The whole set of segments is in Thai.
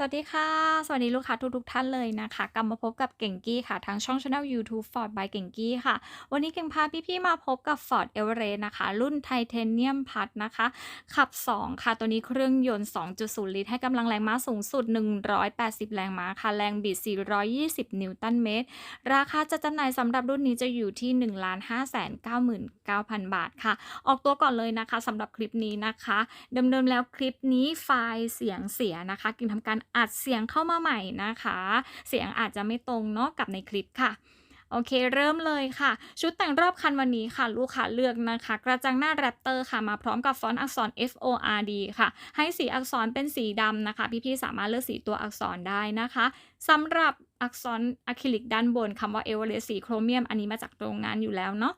สวัสดีค่ะ สวัสดีลูกค้าทุกๆท่านเลยนะคะ กลับมาพบกับเก่งกี้ค่ะ ทางช่อง Channel YouTube Ford by เก่งกี้ค่ะ วันนี้เก่งพาพี่ๆมาพบกับ Ford Everest นะคะ รุ่นไทเทเนียมพัดนะคะ ขับ 2 ค่ะ ตัวนี้เครื่องยนต์ 2.0 ลิตร ให้กำลังแรงม้าสูงสุด 180 แรงม้าค่ะ แรงบิด 420 นิวตันเมตร ราคาจะจำหน่ายสำหรับรุ่นนี้จะอยู่ที่ 1,599,000 บาทค่ะ ออกตัวก่อนเลยนะคะสำหรับคลิปนี้นะคะ เดิมๆแล้วคลิปนี้ไฟล์เสียงเสียนะคะกิ่งทำการอัดเสียงเข้ามาใหม่นะคะ เสียงอาจจะไม่ตรงเนาะกับในคลิปค่ะโอเค เริ่มเลยค่ะ ชุดแต่งรอบคันวันนี้ค่ะ ลูกค้าเลือกนะคะ กระจังหน้าแรปเตอร์ค่ะ มาพร้อมกับฟอนต์อักษร F O R D ค่ะ ให้สีอักษรเป็นสีดำนะคะ พี่ๆ สามารถเลือกสีตัวอักษรได้นะคะสำหรับอักษรอะคริลิกด้านบนคำว่าเอเวอเรสต์สีโครเมียม อันนี้มาจากโรงงานอยู่แล้วเนาะ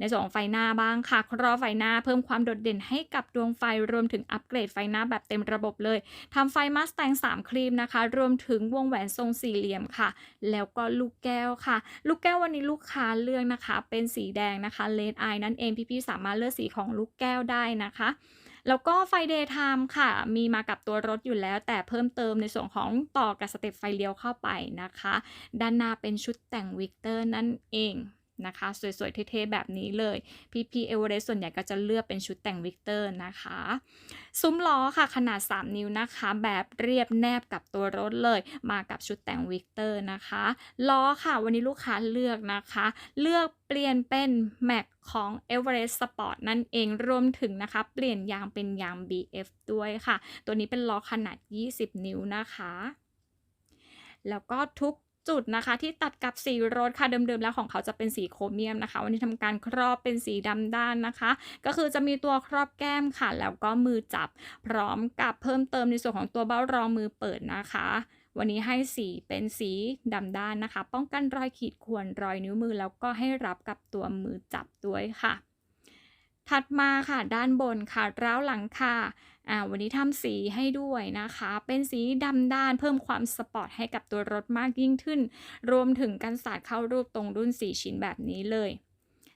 ในส่วนของไฟหน้าบ้างค่ะ ครอไฟหน้าเพิ่มความโดดเด่นให้กับดวงไฟรวมถึงอัปเกรดไฟหน้าแบบเต็มระบบเลยทำไฟมาสแตง3ครีมนะคะ รวมถึงวงแหวนทรงสี่เหลี่ยมค่ะ แล้วก็ลูกแก้วค่ะ ลูกแก้ววันนี้ลูกค้าเลือกนะคะ เป็นสีแดงนะคะเลดไอนั่นเองพี่ๆสามารถเลือกสีของลูกแก้วได้นะคะแล้วก็ไฟเดย์ไทม์ค่ะ มีมากับตัวรถอยู่แล้ว แต่เพิ่มเติมในส่วนของต่อกับสเต็ปไฟเลี้ยวเข้าไปนะคะ ด้านหน้าเป็นชุดแต่งวิกเตอร์นั่นเอง นะคะ สวยๆ เท่ๆ แบบนี้เลยพี่ๆเอเวอเรสต์ส่วนใหญ่ก็จะเลือกเป็นชุดแต่งวิกเตอร์นะคะ ซุ้มล้อค่ะขนาด 3 นิ้วนะคะ แบบเรียบแนบกับตัวรถเลย มากับชุดแต่งวิกเตอร์นะคะล้อค่ะวันนี้ลูกค้าเลือกนะคะ เลือกเปลี่ยนเป็นแม็กของ Everest Sport นั่นเองรวมถึงนะคะ เปลี่ยนยางเป็นยาง BF ด้วยค่ะ ตัวนี้เป็นล้อขนาด 20 นิ้วนะคะแล้วก็ทุก จุดนะคะ ที่ตัดกับสีรถค่ะเดิมๆแล้วของเขาจะเป็นสีโครเมียมนะคะ วันนี้ทำการครอบเป็นสีดำด้านนะคะ ก็คือจะมีตัวครอบแก้มค่ะ แล้วก็มือจับ พร้อมกับเพิ่มเติมในส่วนของตัวเบ้ารองมือเปิดนะคะวันนี้ให้สีเป็นสีดำด้านนะคะ ป้องกันรอยขีดข่วนรอยนิ้วมือแล้วก็ให้รับกับตัวมือจับด้วยค่ะ ถัดมาค่ะด้านบนค่ะร้าวหลังค่ะอ่าวันนี้ทำสีให้ด้วยนะคะ เป็นสีดำด้านเพิ่มความสปอร์ตให้กับตัวรถมากยิ่งขึ้น รวมถึงกันสาดเข้ารูปตรงรุ่น 4 ชิ้นแบบนี้เลย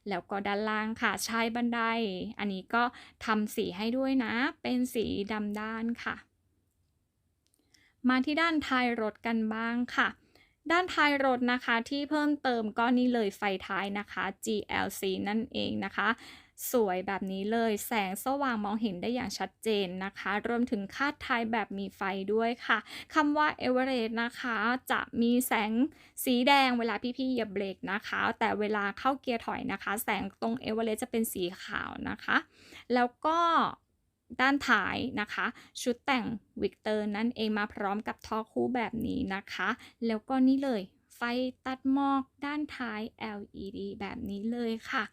แล้วก็ด้านล่างค่ะชายบันได อันนี้ก็ทำสีให้ด้วยนะ เป็นสีดำด้านค่ะ มาที่ด้านท้ายรถกันบ้างค่ะ ด้านท้ายรถนะคะที่เพิ่มเติมก็นี่เลยไฟท้ายนะคะ GLC นั่นเองนะคะ สวยแบบนี้เลย แสงสว่างมองเห็นได้อย่างชัดเจนนะคะ รวมถึงคาดท้ายแบบมีไฟด้วยค่ะคำว่า e v e r e s t นะคะ จะมีแสงสีแดงเวลาพี่ๆเหยียบเบรกนะคะ แต่เวลาเข้าเกียร์ถอยนะคะ แสงตรง e v e r e s t จะเป็นสีขาวนะคะ แล้วก็ด้านท้ายนะคะ ชุดแต่งวิกเตอร์นั่นเองมาพร้อมกับท่อคู่แบบนี้นะคะ แล้วก็นี่เลยไฟตัดหมอกด้านท้าย LED แบบนี้เลยค่ะ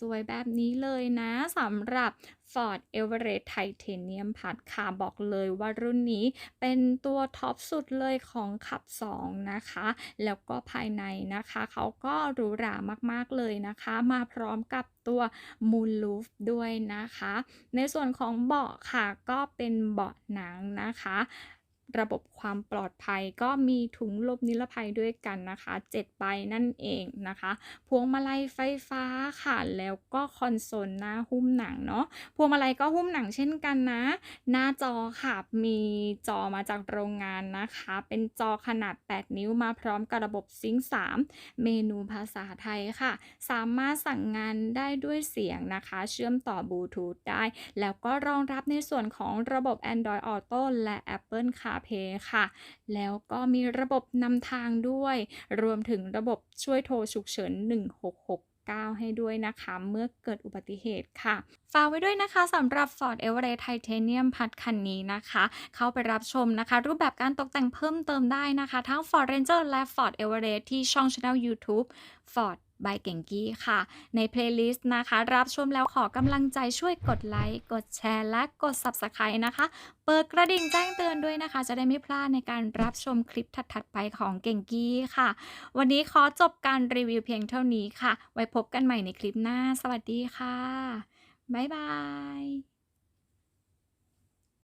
สวยๆ แบบนี้เลยนะสำหรับ Ford Everest Titanium พัดค่ะบอกเลยว่ารุ่นนี้เป็นตัวท็อปสุดเลยของขับ 2 นะคะ แล้วก็ภายในนะคะ เขาก็หรูหรามากๆเลยนะคะ มาพร้อมกับตัว Moon Roof ด้วยนะคะ ในส่วนของเบาะค่ะก็เป็นเบาะหนังนะคะ ระบบความปลอดภัยก็มีถุงลมนิรภัยด้วยกันนะคะ7ใบนั่นเองนะคะ พวงมาลัยไฟฟ้าค่ะ แล้วก็คอนโซลหน้าหุ้มหนังเนาะ พวงมาลัยก็หุ้มหนังเช่นกันนะ หน้าจอค่ะ มีจอมาจากโรงงานนะคะ เป็นจอขนาด 8 นิ้วมาพร้อมกับระบบซิงค์3เมนูภาษาไทยค่ะ สามารถสั่งงานได้ด้วยเสียงนะคะ เชื่อมต่อบลูทูธได้ แล้วก็รองรับในส่วนของระบบ Android Auto และ Apple CarPlay ค่ะ แล้วก็มีระบบนำทางด้วย รวมถึงระบบช่วยโทรฉุกเฉิน 1669 ให้ด้วยนะคะ เมื่อเกิดอุบัติเหตุค่ะ ฝากไว้ด้วยนะคะสำหรับ Ford Everest Titanium พัดคันนี้นะคะ เข้าไปรับชมนะคะ รูปแบบการตกแต่งเพิ่มเติมได้นะคะ ทั้ง Ford Ranger และ Ford Everest ที่ช่อง Channel YouTube Ford บายเก่งกี้ค่ะ ในเพลย์ลิสต์นะคะ รับชมแล้วขอกำลังใจช่วยกดไลค์ กดแชร์ และกด Subscribe นะคะ เปิดกระดิ่งแจ้งเตือนด้วยนะคะ จะได้ไม่พลาดในการรับชมคลิปถัดๆไปของเก่งกี้ค่ะ วันนี้ขอจบการรีวิวเพียงเท่านี้ค่ะ ไว้พบกันใหม่ในคลิปหน้า สวัสดีค่ะ บ๊ายบาย